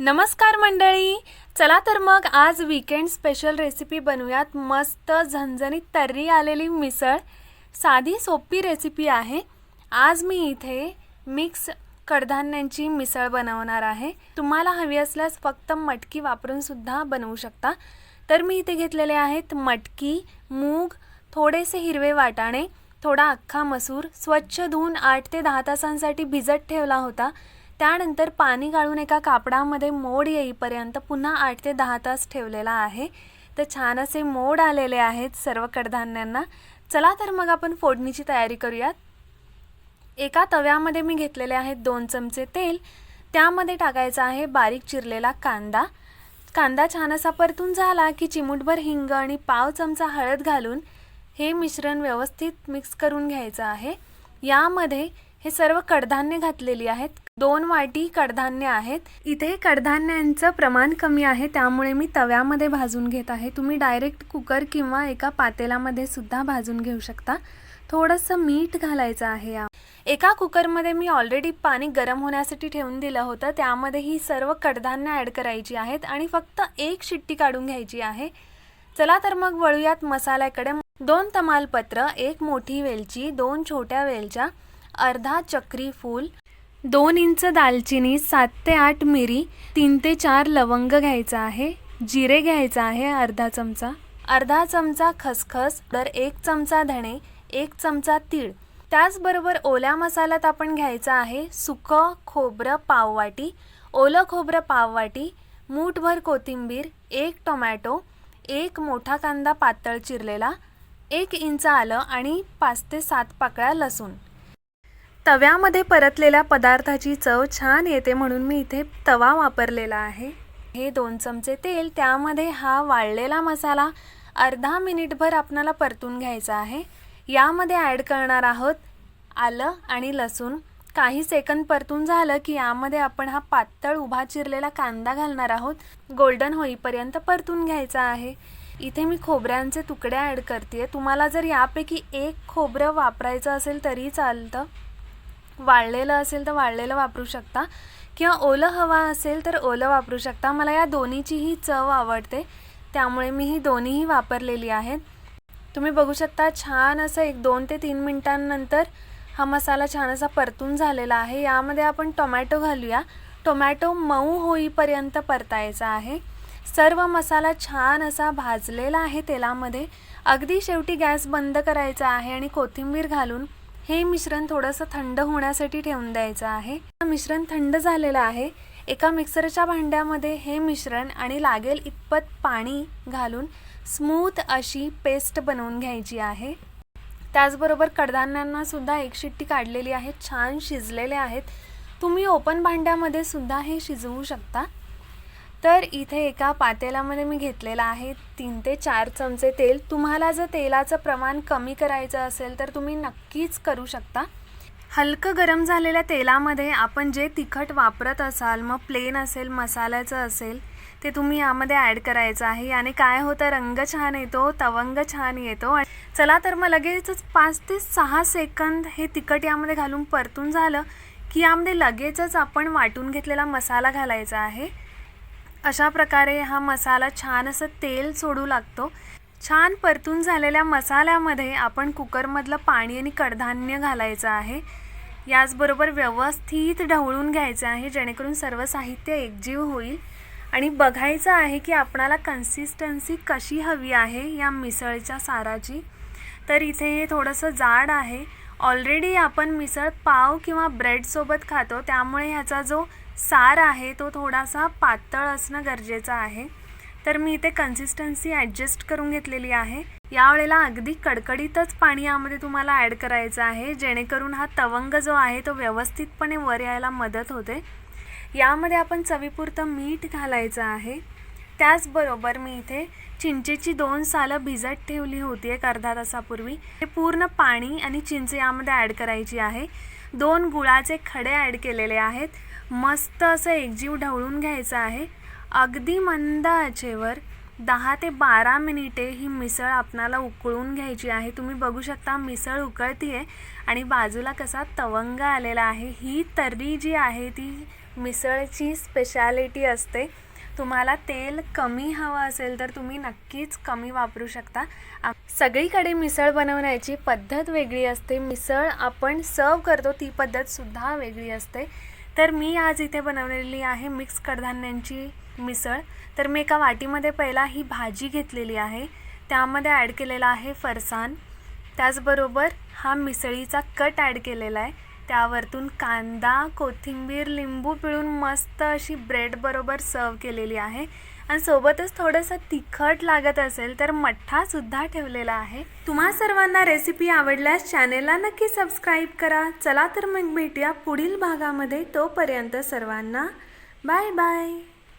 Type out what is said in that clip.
नमस्कार मंडळी. चला तर मग आज वीकेंड स्पेशल रेसिपी बनवूयात. मस्त झणझणीत तर्री आलेली मिसळ. साधी सोपी रेसिपी आहे. आज मी इथे मिक्स कडधान्यांची मिसळ बनवणार आहे. तुम्हाला हवी असल्यास फक्त मटकी वापरून सुद्धा बनवू शकता. तर मी इथे घेतलेले आहेत मटकी मूग थोडेसे हिरवे वाटाणे थोडा अख्खा मसूर स्वच्छ धुवून आठ ते दहा तासांसाठी भिजत ठेवला होता. त्यानंतर पाणी गाळून एका कापडामध्ये मोड येईपर्यंत पुन्हा आठ ते दहा तास ठेवलेला आहे. तर छान असे मोड आलेले आहेत सर्व कडधान्यांना. चला तर मग आपण फोडणीची तयारी करूयात. एका तव्यामध्ये मी घेतलेले आहेत दोन चमचे तेल. त्यामध्ये टाकायचा आहे बारीक चिरलेला कांदा. कांदा छान असा परतून झाला की चिमूटभर हिंग आणि पाव चमचा हळद घालून हे मिश्रण व्यवस्थित मिक्स करून घ्यायचं आहे. यामध्ये हे सर्व कडधान्य घातलेली आहेत. दोन वाटी कडधान्य आहेत. इथे कडधान्यांचं प्रमाण कमी आहे त्यामुळे मी तव्यामध्ये भाजून घेत आहे. तुम्ही डायरेक्ट कुकर किंवा एका पातेलामध्ये सुद्धा भाजून घेऊ शकता. थोडंसं मीठ घालायचं आहे. या एका कुकरमध्ये मी ऑलरेडी पाणी गरम होण्यासाठी ठेवून दिलं होतं. त्यामध्ये ही सर्व कडधान्य ॲड करायची आहेत आणि फक्त एक शिट्टी काढून घ्यायची आहे. चला तर मग वळूयात मसाल्याकडे. दोन तमालपत्र एक मोठी वेलची दोन छोट्या वेलच्या. अर्धा चक्री फूल दोन इंच दालचिनी सात ते आठ मिरी तीन ते चार लवंग घ्यायचं आहे जिरे घ्यायचं आहे अर्धा चमचा. अर्धा चमचा खसखस तर एक चमचा धणे एक चमचा तीळ. त्याचबरोबर ओल्या मसाल्यात आपण घ्यायचा आहे सुकं खोबरं पाववाटी ओलं खोबरं पाववाटी मूठभर कोथिंबीर एक टोमॅटो एक मोठा कांदा पातळ चिरलेला एक इंच आलं आणि पाच ते सात पाकळ्या लसूण. तव्यामध्ये परतलेल्या पदार्थाची चव छान येते म्हणून मी इथे तवा वापरलेला आहे. हे दोन चमचे तेल त्यामध्ये हा वाळलेला मसाला अर्धा मिनिटभर आपणाला परतून घ्यायचा आहे. यामध्ये ॲड करणार आहोत आलं आणि लसूण. काही सेकंद परतून झालं की यामध्ये आपण हा पातळ उभा चिरलेला कांदा घालणार आहोत. गोल्डन होईपर्यंत परतून घ्यायचा आहे. इथे मी खोबऱ्यांचे तुकडे ॲड करते तुम्हाला जर यापैकी एक खोबरं वापरायचं असेल तरी चालतं. वाळलेलं असेल तर वाळलेलं वापरू शकता. किंवा ओलं हवा असेल तर ओलं वापरू शकता. मला या दोन्हीचीही चव आवडते. त्यामुळे मी ही दोन्हीही वापरलेली आहेत. तुम्ही बघू शकता छान असं एक दोन ते तीन मिनटांनंतर हा मसाला छान असा परतून झालेला आहे. यामध्ये आपण टोमॅटो घालूया. टोमॅटो मऊ होईपर्यंत परतायचा आहे. सर्व मसाला छान असा भाजलेला आहे तेलामध्ये. अगदी शेवटी गॅस बंद करायचा आहे आणि कोथिंबीर घालून हे मिश्रण थोडंसं थंड होण्यासाठी ठेवून द्यायचं आहे. मिश्रण थंड झालेलं आहे. एका मिक्सरच्या भांड्यामध्ये हे मिश्रण आणि लागेल इतपत पाणी घालून स्मूथ अशी पेस्ट बनवून घ्यायची आहे. त्याचबरोबर कडधान्यांना सुद्धा एक शिट्टी काढलेली आहे. छान शिजलेले आहेत. तुम्ही ओपन भांड्यामध्ये सुद्धा हे शिजवू शकता. तर इथे एका पातेल्यामध्ये मी घेतलेलं आहे तीन ते चार चमचे तेल. तुम्हाला जर तेलाचं प्रमाण कमी करायचं असेल तर तुम्ही नक्कीच करू शकता. हलकं गरम झालेल्या तेलामध्ये आपण जे तिखट वापरत असाल मग प्लेन असेल मसाल्याचं असेल ते तुम्ही यामध्ये ॲड करायचं आहे. आणि काय होतं? रंग छान येतो तवंग छान येतो. चला तर मग लगेचच पाच ते सहा सेकंद हे तिखट यामध्ये घालून परतून झालं की यामध्ये लगेचच आपण वाटून घेतलेला मसाला घालायचा आहे. अशा प्रकारे हा मसाला छान असं तेल सोडू लागतो. छान परतून झालेल्या मसाल्यामध्ये आपण कुकरमधलं पाणी आणि कडधान्य घालायचं आहे. याचबरोबर व्यवस्थित ढवळून घ्यायचं आहे जेणेकरून सर्व साहित्य एकजीव होईल. आणि बघायचं आहे की आपणाला कन्सिस्टन्सी कशी हवी आहे या मिसळच्या साराची. तर इथे हे थोडंसं जाड आहे. ऑलरेडी आपण मिसळ पाव किंवा ब्रेडसोबत खातो त्यामुळे ह्याचा जो सार आहे तो थोडासा पातळ असणं गरजेचं आहे. तर मी इथे कन्सिस्टन्सी ॲडजस्ट करून घेतलेली आहे. यावेळेला अगदी कडकडीतच पाणी यामध्ये तुम्हाला ॲड करायचं आहे जेणेकरून हा तवंग जो आहे तो व्यवस्थितपणे वर यायला मदत होते. यामध्ये आपण चवीपुरतं मीठ घालायचं आहे. त्याचबरोबर मी इथे चिंचेची दोन सालं भिजत ठेवली होती एक अर्धा तासापूर्वी. हे पूर्ण पाणी आणि चिंच यामध्ये ॲड करायची आहे. दोन गुळाचे खडे ॲड केलेले आहेत. मस्त असं एकजीव ढवळून घ्यायचं आहे. अगदी मंद आचेवर दहा ते बारा मिनिटे ही मिसळ आपणाला उकळून घ्यायची आहे. तुम्ही बघू शकता मिसळ उकळती आहे आणि बाजूला कसा तवंग आलेला आहे. ही तर्री जी आहे ती मिसळची स्पेशालिटी असते. तुम्हाला तेल कमी हवं असेल तर तुम्ही नक्कीच कमी वापरू शकता. सगळीकडे मिसळ बनवण्याची पद्धत वेगळी असते. मिसळ आपण सर्व करतो ती पद्धतसुद्धा वेगळी असते. तर मी आज इथे बनवलेली आहे मिक्स कडधान्यांची मिसळ. तर मी एका वाटीमध्ये पहिला ही भाजी घेतलेली आहे. त्यामध्ये ॲड केलेला आहे फरसाण. त्याचबरोबर हा मिसळीचा कट ॲड केलेला आहे. त्यावरतून कांदा कोथिंबीर लिंबू पिळून मस्त अशी ब्रेड बरोबर सर्व केलेली आहे. आणि सोबतच थोडंसं तिखट लागत असेल तर मठ्ठासुद्धा ठेवलेला आहे. तुम्हा सर्वांना रेसिपी आवडल्यास चॅनेलला नक्की सबस्क्राईब करा. चला तर मग भेटूया पुढील भागामध्ये. तोपर्यंत सर्वांना बाय बाय